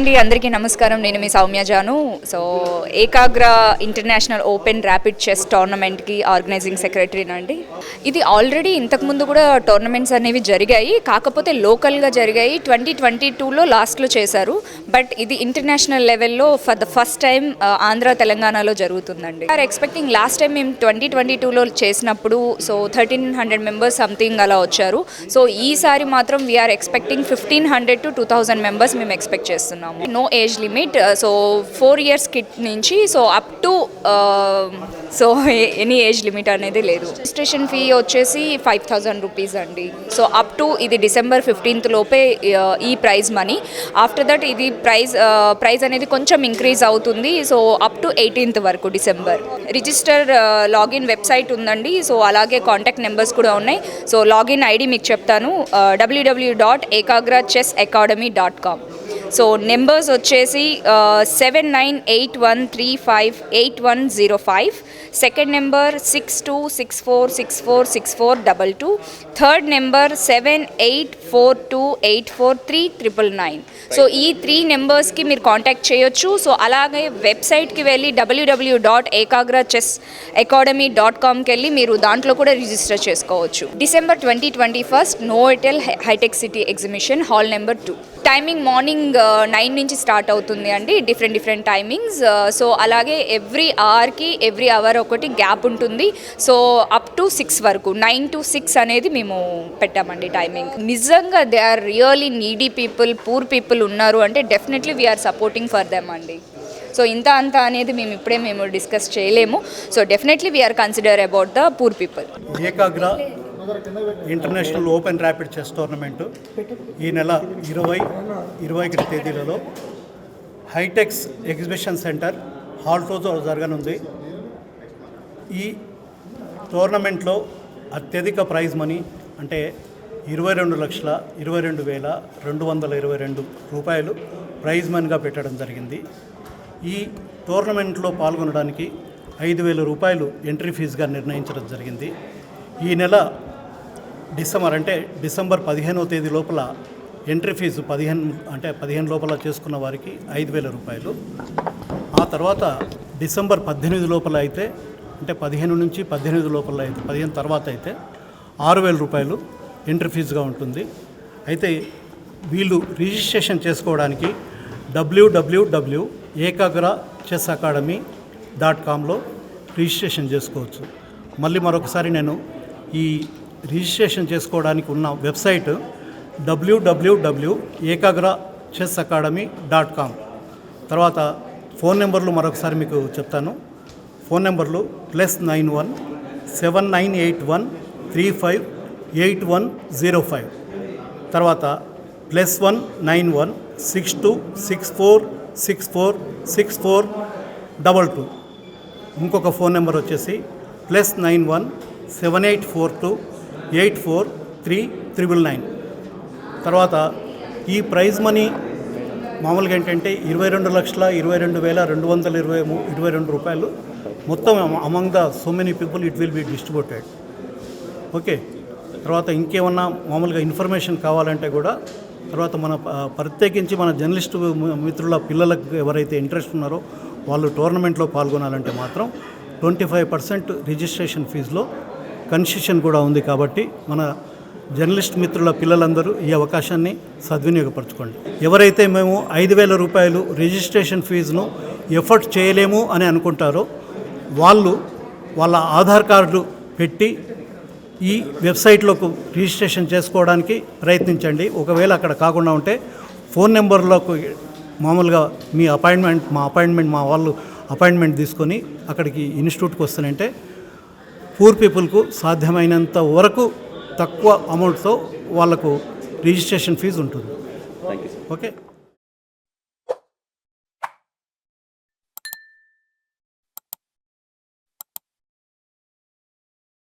అండి అందరికీ నమస్కారం. నేను మీ Soumya Janu. So Ekagra international open rapid chess టోర్నమెంట్కి organizing సెక్రటరీనండి ఇది ఆల్రెడీ ఇంతకుముందు కూడా టోర్నమెంట్స్ అనేవి జరిగాయి. కాకపోతే లోకల్గా జరిగాయి. ట్వంటీ ట్వంటీ టూలో లాస్ట్లో చేశారు. బట్ ఇది ఇంటర్నేషనల్ లెవెల్లో for the first time Andhra తెలంగాణలో జరుగుతుందండి. ఆర్ ఎక్స్పెక్టింగ్ లాస్ట్ టైం మేము ట్వంటీ ట్వంటీ టూలో చేసినప్పుడు so thirteen hundred members something అలా వచ్చారు. సో ఈసారి మాత్రం we are expecting fifteen hundred to two thousand members మేము ఎక్స్పెక్ట్ చేస్తున్నాం. చేస్తున్నాము. No age limit so four years kid నుంచి so up to so any age limit అనేది లేదు. రిజిస్ట్రేషన్ ఫీ వచ్చేసి ఫైవ్ థౌజండ్ రూపీస్ అండి. సో అప్ టు ఇది December fifteenth లోపే uh, ఈ ప్రైజ్ మనీ ఆఫ్టర్ దట్ ఇది ప్రైజ్ ప్రైజ్ uh, అనేది కొంచెం ఇంక్రీజ్ అవుతుంది. సో అప్ టు ఎయిటీన్త్ వరకు డిసెంబర్ రిజిస్టర్ లాగిన్ వెబ్సైట్ ఉందండి. సో అలాగే కాంటాక్ట్ నెంబర్స్ కూడా ఉన్నాయి. సో లాగిన్ ఐడి మీకు చెప్తాను. W W dot Ekagra chess academy dot com so numbers వచ్చేసి seven nine eight one three five eight one zero five. Second number six two six four six four six four double two. Third number seven eight four two eight four three triple nine. So ఈ three నెంబర్స్కి మీరు contact చేయొచ్చు. So అలాగే వెబ్సైట్కి వెళ్ళి W W dot Ekagra chess academy dot కామ్కి వెళ్ళి మీరు దాంట్లో కూడా రిజిస్టర్ చేసుకోవచ్చు. December twenty twenty first Novotel hitech city exhibition hall number two. Timing morning nine నుంచి స్టార్ట్ అవుతుంది అండి డిఫరెంట్ డిఫరెంట్ టైమింగ్స్. సో అలాగే ఎవ్రీ అవర్కి ఎవ్రీ అవర్ ఒకటి గ్యాప్ ఉంటుంది. సో అప్ టు సిక్స్ వరకు నైన్ టు సిక్స్ అనేది మేము పెట్టామండి టైమింగ్. నిజంగా they are really needy people poor people ఉన్నారు అంటే definitely we are supporting for them అండి. సో ఇంత అంత అనేది మేము ఇప్పుడే మేము డిస్కస్ చేయలేము. So definitely we are consider about the poor people. Ekagra international open rapid chess tournament ఈ నెల ఇరవై ఇరవై ఒకటి తేదీలలో హైటెక్స్ ఎగ్జిబిషన్ సెంటర్ హాల్టోతో జరగనుంది. ఈ టోర్నమెంట్లో అత్యధిక ప్రైజ్ మనీ అంటే ఇరవై రెండు లక్షల ఇరవై రెండు వేల రెండు వందల ఇరవై రెండు రూపాయలు ప్రైజ్ మనీగా పెట్టడం జరిగింది. ఈ టోర్నమెంట్లో పాల్గొనడానికి ఐదు వేల రూపాయలు ఎంట్రీ ఫీజుగా నిర్ణయించడం జరిగింది. ఈ నెల డిసెంబర్ అంటే డిసెంబర్ పదిహేనవ తేదీ లోపల ఎంట్రీ ఫీజు పదిహేను అంటే పదిహేను లోపల చేసుకున్న వారికి ఐదు వేల రూపాయలు. ఆ తర్వాత డిసెంబర్ పద్దెనిమిది లోపల అయితే అంటే పదిహేను నుంచి పద్దెనిమిది లోపల అయితే పదిహేను తర్వాత అయితే ఆరు వేల రూపాయలు ఎంట్రీ ఫీజుగా ఉంటుంది. అయితే వీళ్ళు రిజిస్ట్రేషన్ చేసుకోవడానికి W W W Ekagra chess academy dot కామ్లో registration చేసుకోవచ్చు. మళ్ళీ మరొకసారి నేను ఈ రిజిస్ట్రేషన్ చేసుకోవడానికి ఉన్న website W W W Ekagra chess academy dot com తర్వాత ఫోన్ నెంబర్లు మరొకసారి మీకు చెప్తాను. ఫోన్ నెంబర్లు plus nine one seven nine eight one three five eight one zero five. తర్వాత plus one nine one six two six four six four six four double two. ఇంకొక phone number వచ్చేసి plus nine one seven eight four two eight four three triple nine. తర్వాత ఈ prize money మామూలుగా ఏంటంటే ఇరవై రెండు లక్షల ఇరవై రెండు వేల రెండు వందల ఇరవై ఇరవై రెండు రూపాయలు. మొత్తం among the so many people it will be distributed okay. తర్వాత ఇంకేమన్నా మామూలుగా ఇన్ఫర్మేషన్ కావాలంటే కూడా తర్వాత మన ప్రత్యేకించి మన జర్నలిస్టు మిత్రుల పిల్లలకు ఎవరైతే ఇంట్రెస్ట్ ఉన్నారో వాళ్ళు టోర్నమెంట్లో పాల్గొనాలంటే మాత్రం ట్వంటీ ఫైవ్ పర్సెంట్ రిజిస్ట్రేషన్ ఫీజులో కన్సెషన్ కూడా ఉంది కాబట్టి మన జర్నలిస్ట్ మిత్రుల పిల్లలందరూ ఈ అవకాశాన్ని సద్వినియోగపరచుకోండి. ఎవరైతే మేము ఐదు వేల రూపాయలు రిజిస్ట్రేషన్ ఫీజును ఎఫర్ట్ చేయలేము అని అనుకుంటారో వాళ్ళు వాళ్ళ ఆధార్ కార్డు పెట్టి ఈ వెబ్సైట్లోకి రిజిస్ట్రేషన్ చేసుకోవడానికి ప్రయత్నించండి. ఒకవేళ అక్కడ కాకుండా ఉంటే ఫోన్ నెంబర్లోకి మామూలుగా మీ అపాయింట్మెంట్ మా అపాయింట్మెంట్ మా వాళ్ళు అపాయింట్మెంట్ తీసుకొని అక్కడికి ఇన్స్టిట్యూట్కి వస్తానంటే పూర్ పీపుల్కు సాధ్యమైనంత వరకు తక్కువ అమౌంట్తో వాళ్ళకు రిజిస్ట్రేషన్ ఫీజు ఉంటుంది. ఓకే?